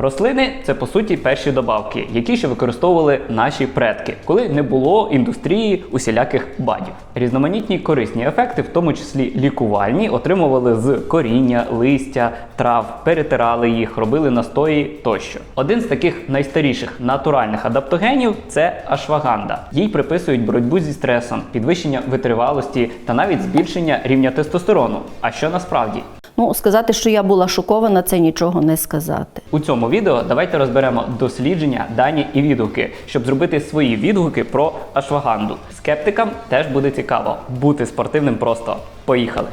Рослини це по суті перші добавки, які ще використовували наші предки, коли не було індустрії усіляких бадів. Різноманітні корисні ефекти, в тому числі лікувальні, отримували з коріння, листя, трав, перетирали їх, робили настої тощо. Один з таких найстаріших натуральних адаптогенів це ашваганда. Їй приписують боротьбу зі стресом, підвищення витривалості та навіть збільшення рівня тестостерону. А що насправді? Ну, сказати, що я була шокована, це нічого не сказати. У цьому відео давайте розберемо дослідження, дані і відгуки, щоб зробити свої відгуки про ашваганду. Скептикам теж буде цікаво бути спортивним просто. Поїхали!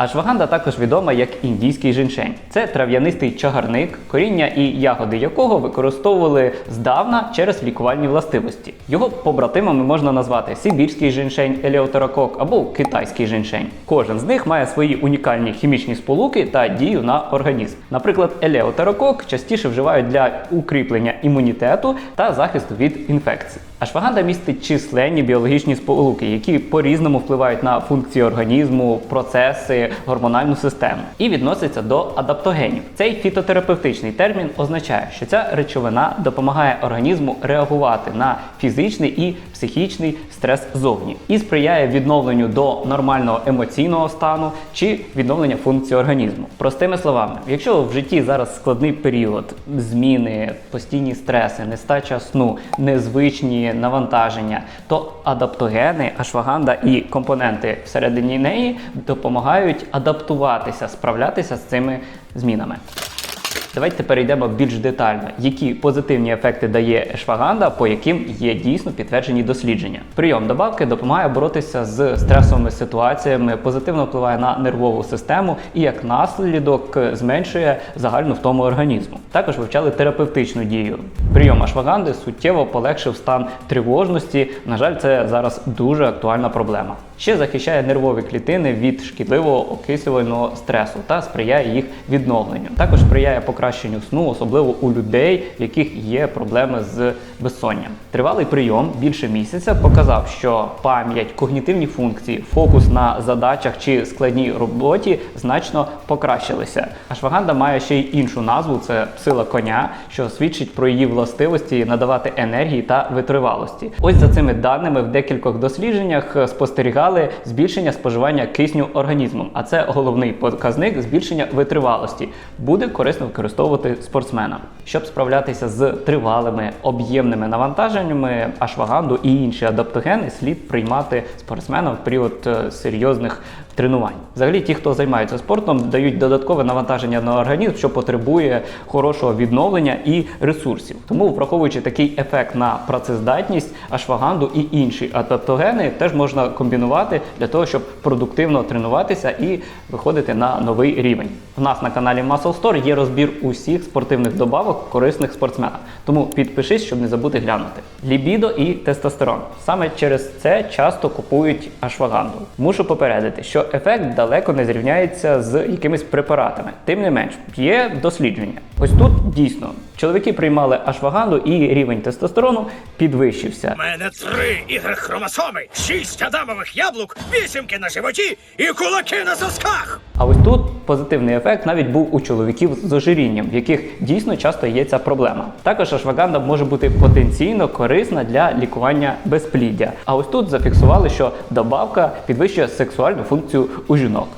Ашваганда також відома як індійський жіншень. Це трав'янистий чагарник, коріння і ягоди якого використовували здавна через лікувальні властивості. Його побратимами можна назвати сибірський жіншень, елеотерокок або китайський жіншень. Кожен з них має свої унікальні хімічні сполуки та дію на організм. Наприклад, елеотерокок частіше вживають для укріплення імунітету та захисту від інфекцій. Ашваганда містить численні біологічні сполуки, які по-різному впливають на функції організму, процеси, гормональну систему і відноситься до адаптогенів. Цей фітотерапевтичний термін означає, що ця речовина допомагає організму реагувати на фізичний і психічний стрес зовні і сприяє відновленню до нормального емоційного стану чи відновлення функції організму. Простими словами, якщо в житті зараз складний період, зміни, постійні стреси, нестача сну, незвичні навантаження, то адаптогени, ашваганда і компоненти всередині неї допомагають адаптуватися, справлятися з цими змінами. Давайте перейдемо більш детально, які позитивні ефекти дає ешваганда, по яким є дійсно підтверджені дослідження. Прийом добавки допомагає боротися з стресовими ситуаціями, позитивно впливає на нервову систему і як наслідок зменшує загальну втому організму. Також вивчали терапевтичну дію. Прийом ашваганди суттєво полегшив стан тривожності. На жаль, це зараз дуже актуальна проблема. Ще захищає нервові клітини від шкідливого окислювального стресу та сприяє їх відновленню. Також сприяє покращенню сну, особливо у людей, в яких є проблеми з безсонням. Тривалий прийом більше місяця показав, що пам'ять, когнітивні функції, фокус на задачах чи складній роботі значно покращилися. Ашваганда має ще й іншу назву це сила коня, що свідчить про її властивості надавати енергії та витривалості. Ось за цими даними в декількох дослідженнях спостерігали збільшення споживання кисню організмом, а це головний показник збільшення витривалості. Буде корисно використовувати спортсменам. Щоб справлятися з тривалими об'ємними навантаженнями, ашваганду і інші адаптогени слід приймати спортсменам в період е, серйозних тренувань. Взагалі, ті, хто займається спортом, дають додаткове навантаження на організм, що потребує хорошого відновлення і ресурсів. Тому, враховуючи такий ефект на працездатність, ашваганду і інші адаптогени теж можна комбінувати для того, щоб продуктивно тренуватися і виходити на новий рівень. У нас на каналі Muscle Store є розбір усіх спортивних добавок корисних спортсменам. Тому підпишись, щоб не забути глянути. Лібідо і тестостерон. Саме через це часто купують ашваганду. Мушу попередити, що ефект далеко не зрівняється з якимись препаратами. Тим не менш, є дослідження. Ось тут дійсно чоловіки приймали ашваганду і рівень тестостерону підвищився. У мене три ігри хромосоми, шість адамових яблук, вісімки на животі і кулаки на сосках. А ось тут позитивний ефект навіть був у чоловіків з ожирінням, в яких дійсно часто є ця проблема. Також ашваганда може бути потенційно корисна для лікування безпліддя. А ось тут зафіксували, що добавка підвищує сексуальну функцію у жінок.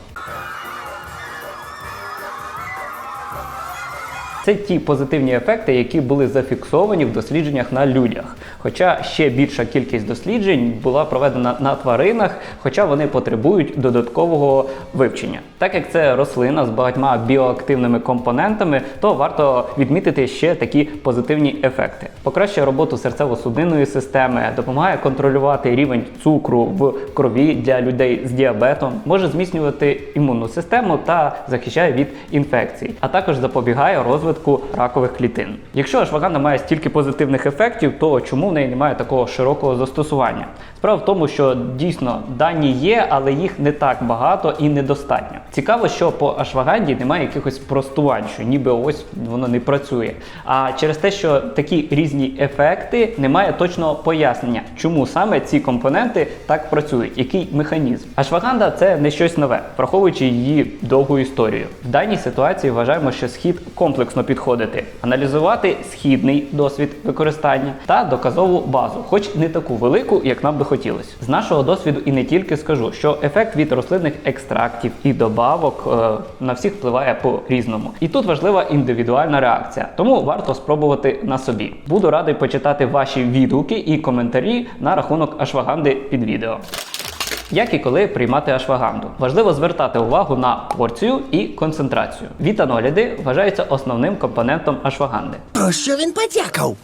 Це ті позитивні ефекти, які були зафіксовані в дослідженнях на людях. Хоча ще більша кількість досліджень була проведена на тваринах, хоча вони потребують додаткового вивчення. Так як це рослина з багатьма біоактивними компонентами, то варто відмітити ще такі позитивні ефекти. Покращує роботу серцево-судинної системи, допомагає контролювати рівень цукру в крові для людей з діабетом, може зміцнювати імунну систему та захищає від інфекцій, а також запобігає розвитку розвитку ракових клітин. Якщо ашваганда має стільки позитивних ефектів, то чому в неї немає такого широкого застосування? Справа в тому, що дійсно дані є, але їх не так багато і недостатньо. Цікаво, що по ашваганді немає якихось простувань, що ніби ось воно не працює. А через те, що такі різні ефекти, немає точного пояснення, чому саме ці компоненти так працюють, який механізм. Ашваганда це не щось нове, враховуючи її довгу історію. В даній ситуації вважаємо, що схід комплексно підходити, аналізувати східний досвід використання та доказову базу, хоч не таку велику, як нам би хотілося. З нашого досвіду і не тільки скажу, що ефект від рослинних екстрактів і добавок е, на всіх впливає по-різному. І тут важлива індивідуальна реакція, тому варто спробувати на собі. Буду радий почитати ваші відгуки і коментарі на рахунок ашваганди під відео. Як і коли приймати ашваганду, важливо звертати увагу на порцію і концентрацію. Вітаноліди вважаються основним компонентом ашваганди. Про що він подякав?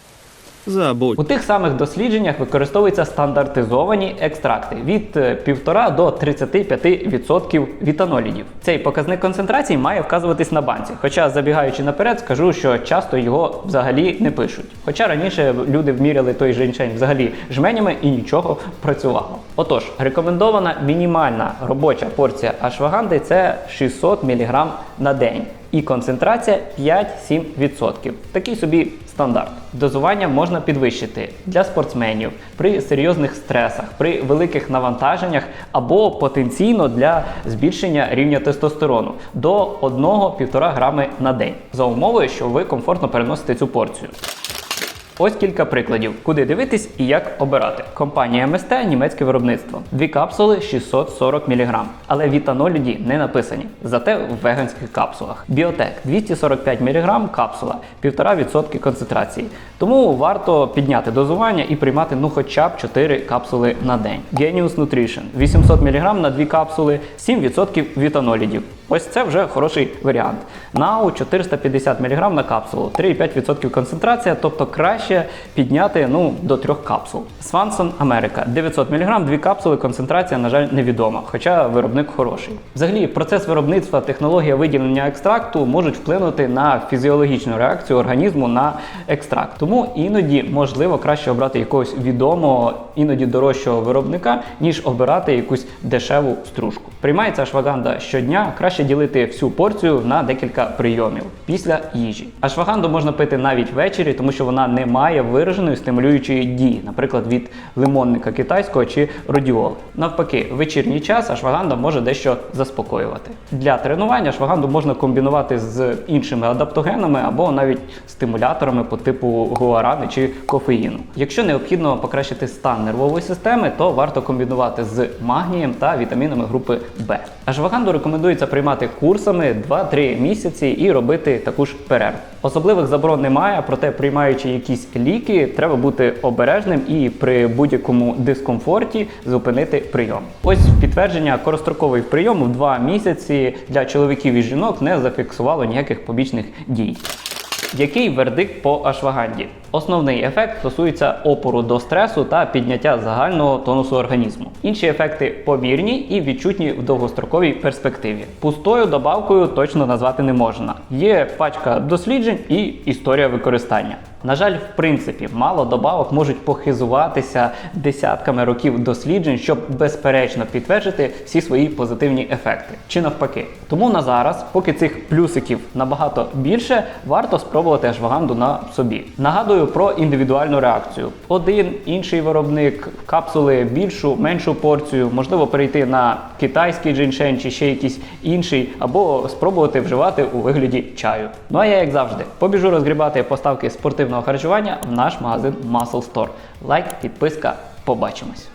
Забудь. У тих самих дослідженнях використовуються стандартизовані екстракти від е, 1,5 до 35% вітанолідів. Цей показник концентрації має вказуватись на банці. Хоча, забігаючи наперед, скажу, що часто його взагалі не пишуть. Хоча раніше люди вміряли той женьшень взагалі жменями і нічого працювало. Отож, рекомендована мінімальна робоча порція ашваганди це 600 мг на день. І концентрація 5-7%. Такий собі стандарт. Дозування можна підвищити для спортсменів при серйозних стресах, при великих навантаженнях або потенційно для збільшення рівня тестостерону до 1-1,5 грами на день за умовою, що ви комфортно переносите цю порцію. Ось кілька прикладів, куди дивитись і як обирати. Компанія МСТ німецьке виробництво. Дві капсули 640 мг. Але вітаноліді не написані, зате в веганських капсулах. Біотек 245 мг капсула, 1,5% концентрації. Тому варто підняти дозування і приймати ну хоча б 4 капсули на день. Genius Nutrition 800 мг на 2 капсули, 7% вітанолідів. Ось це вже хороший варіант. Нау 450 мг на капсулу, 3,5% концентрація, тобто краще підняти ну, до 3 капсул. Swanson Америка 900 мг, 2 капсули, концентрація, на жаль, невідома, хоча виробник хороший. Взагалі, процес виробництва, технологія виділення екстракту можуть вплинути на фізіологічну реакцію організму на екстракт. Тому іноді можливо краще обрати якогось відомого, іноді дорожчого виробника, ніж обирати якусь дешеву стружку. Приймається ашваганда щодня, краще ділити всю порцію на декілька прийомів після їжі. Ашваганду можна пити навіть ввечері, тому що вона не має вираженої стимулюючої дії, наприклад, від лимонника китайського чи родіол. Навпаки, вечірній час ашваганда може дещо заспокоювати. Для тренування ашваганду можна комбінувати з іншими адаптогенами або навіть стимуляторами по типу гуарани чи кофеїну. Якщо необхідно покращити стан нервової системи, то варто комбінувати з магнієм та вітамінами групи Б. Ашваганду рекомендується приймати курсами 2-3 місяці і робити таку ж перерву. Особливих заборон немає, проте приймаючи якісь ліки, треба бути обережним і при будь-якому дискомфорті зупинити прийом. Ось підтвердження коростроковий прийом в 2 місяці для чоловіків і жінок не зафіксувало ніяких побічних дій. Який вердикт по ашваганді? Основний ефект стосується опору до стресу та підняття загального тонусу організму. Інші ефекти помірні і відчутні в довгостроковій перспективі. Пустою добавкою точно назвати не можна. Є пачка досліджень і історія використання. На жаль, в принципі, мало добавок можуть похизуватися десятками років досліджень, щоб безперечно підтвердити всі свої позитивні ефекти. Чи навпаки. Тому на зараз, поки цих плюсиків набагато більше, варто спробувати ашваганду на собі. Нагадую про індивідуальну реакцію. Один інший виробник, капсули більшу, меншу порцію, можливо, перейти на китайський джиншен чи ще якийсь інший, або спробувати вживати у вигляді чаю. Ну а я, як завжди, побіжу розгрібати поставки спортивного харчування в наш магазин Muscle Store. Лайк, підписка, побачимось.